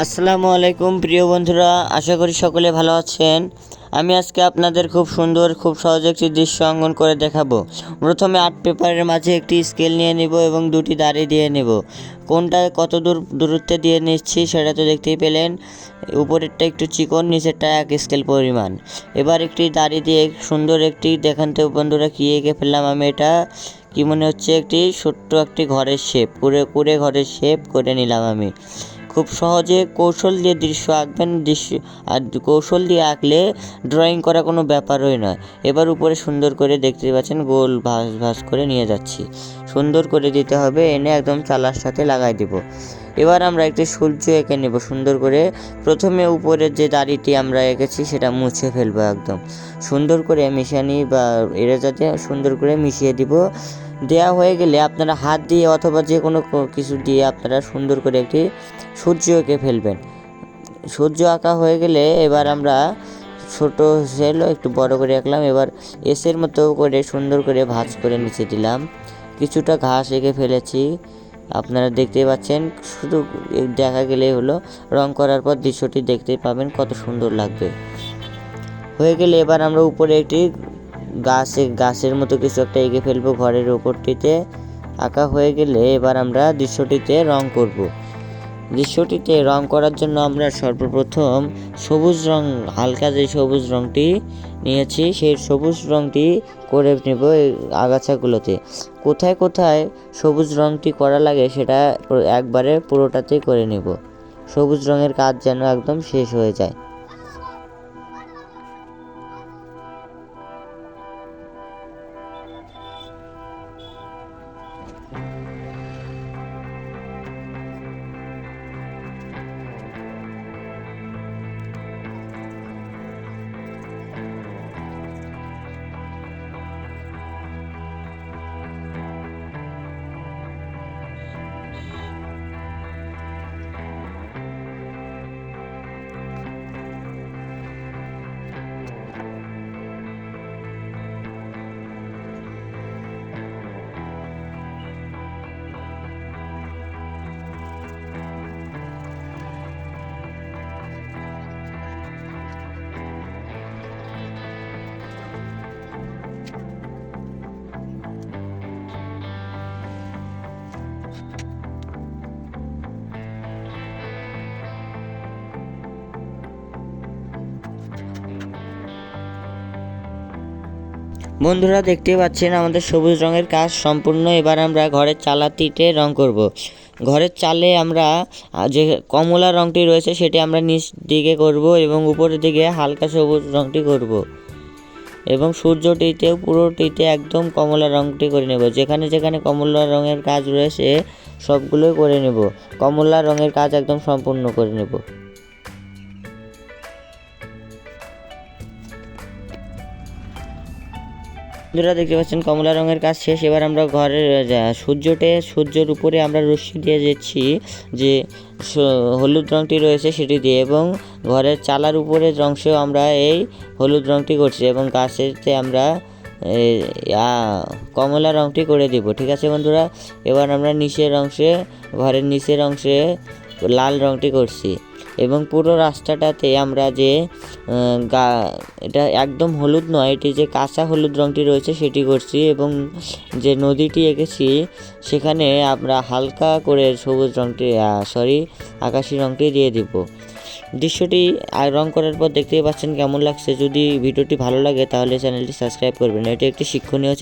আসসালামু আলাইকুম, প্রিয় বন্ধুরা। আশা করি সকলে ভালো আছেন। আমি আজকে আপনাদের খুব সুন্দর, খুব সহজ একটি দৃশ্য অঙ্কন করে দেখাবো। প্রথমে আর্ট পেপারের মাঝে একটি স্কেল নিয়ে নিব এবং দুটি দাড়ি দিয়ে নেব। কোনটা কত দূর, দূরত্বে দিয়ে নিচ্ছি সেটা তো দেখতেই পেলেন। উপরেরটা একটু চিকন, নিচেরটা এক স্কেল পরিমাণ। এবার একটি দাড়ি দিয়ে সুন্দর একটি, দেখান তো বন্ধুরা কী এঁকে ফেললাম আমি এটা। কি মনে হচ্ছে একটি ছোট্ট একটি ঘরের শেপ পুরে কুড়ে ঘরের শেপ করে নিলাম আমি। খুব সহজে কৌশল দিয়ে দৃশ্য আঁকবেন, দৃশ্য আর কৌশল দিয়ে আঁকলে ড্রয়িং করা কোনো ব্যাপারই নয়। এবার উপরে সুন্দর করে দেখতে পাচ্ছেন, গোল ভাঁজ ভাঁজ করে নিয়ে যাচ্ছি। সুন্দর করে দিতে হবে, এনে একদম চালার সাথে লাগাই দিব। এবার আমরা একটি সূর্য এঁকে নেব, সুন্দর করে। প্রথমে উপরের যে দাড়িটি আমরা এঁকেছি, সেটা মুছে ফেলব একদম। সুন্দর করে মিশানি বা এরেজার দিয়ে সুন্দর করে মিশিয়ে দিব। দেয়া হয়ে গেলে আপনারা হাত দিয়ে অথবা যে কোনো কিছু দিয়ে আপনারা সুন্দর করে একটি সূর্য এঁকে ফেলবেন। সূর্য আঁকা হয়ে গেলে এবার আমরা ছোট সেল একটু বড় করে আঁকলাম। এবার এসের মতো করে সুন্দর করে ভাঁজ করে নিচে দিলাম। কিছুটা ঘাস এঁকে ফেলেছি। আপনারা দেখতেই পাচ্ছেন, শুধু দেখা গেলেই হলো রং করার পর দৃশ্যটি দেখতে পাবেন কত সুন্দর লাগবে। হয়ে গেলে এবার আমরা উপরে একটি গাছে, গাছের মতো কিছু একটা এঁকে ফেলব ঘরের ওপরটিতে। আঁকা হয়ে গেলে এবার আমরা দৃশ্যটিতে রং করব। দৃশ্যটিতে রং করার জন্য আমরা সর্বপ্রথম সবুজ রং, হালকা যে সবুজ রংটি নিয়েছি, সেই সবুজ রংটি করে নেব এই আগাছাগুলোতে। কোথায় কোথায় সবুজ রংটি করা লাগে সেটা একবারে পুরোটাতেই করে নেব। সবুজ রঙের কাজ যেন একদম শেষ হয়ে যায়। বন্ধুরা দেখতে পাচ্ছেন, আমাদের সবুজ রঙের কাজ সম্পূর্ণ এবার আমরা ঘরের চালাতিতে রং করব। ঘরের চালে আমরা যে কমলা রংটি রয়েছে সেটি আমরা নিচ দিকে করব এবং উপরের দিকে হালকা সবুজ রংটি করব। এবং সূর্যটিতেও, পুরোটিতে একদম কমলা রংটি করে নেব যেখানে যেখানে কমলা রঙের কাজ রয়েছে, সবগুলোই করে নেব কমলা রঙের কাজ একদম সম্পূর্ণ করে নেব বন্ধুরা দেখতে পাচ্ছেন, কমলা রঙের কাজ শেষ। এবার আমরা ঘরের সূর্যটে, সূর্যের উপরে আমরা রশ্মি দিয়ে যাচ্ছি যে হলুদ রঙটি রয়েছে সেটি দিয়ে এবং ঘরের চালার উপরের অংশেও আমরা এই হলুদ রঙটি করছি এবং গাছেতে আমরা কমলা রঙটি করে দিব। ঠিক আছে বন্ধুরা? এবার আমরা নিচের অংশে, ঘরের নিচের অংশে লাল রঙটি করছি। এবং পুরো রাস্তাটাতে আমরা যে গা, এটা একদম হলুদ নয়, এটি যে কাঁচা হলুদ রঙটি রয়েছে সেটি করছি এবং যে নদীটি এঁকেছি, সেখানে আমরা হালকা করে সবুজ রঙটি সরি আকাশি রঙটি দিয়ে দিব। দৃশ্যটি রং করার পর দেখতেই পাচ্ছেন কেমন লাগছে। যদি ভিডিওটি ভালো লাগে তাহলে চ্যানেলটি সাবস্ক্রাইব করবেন। এটি একটি শিক্ষণীয় চ্যানেল।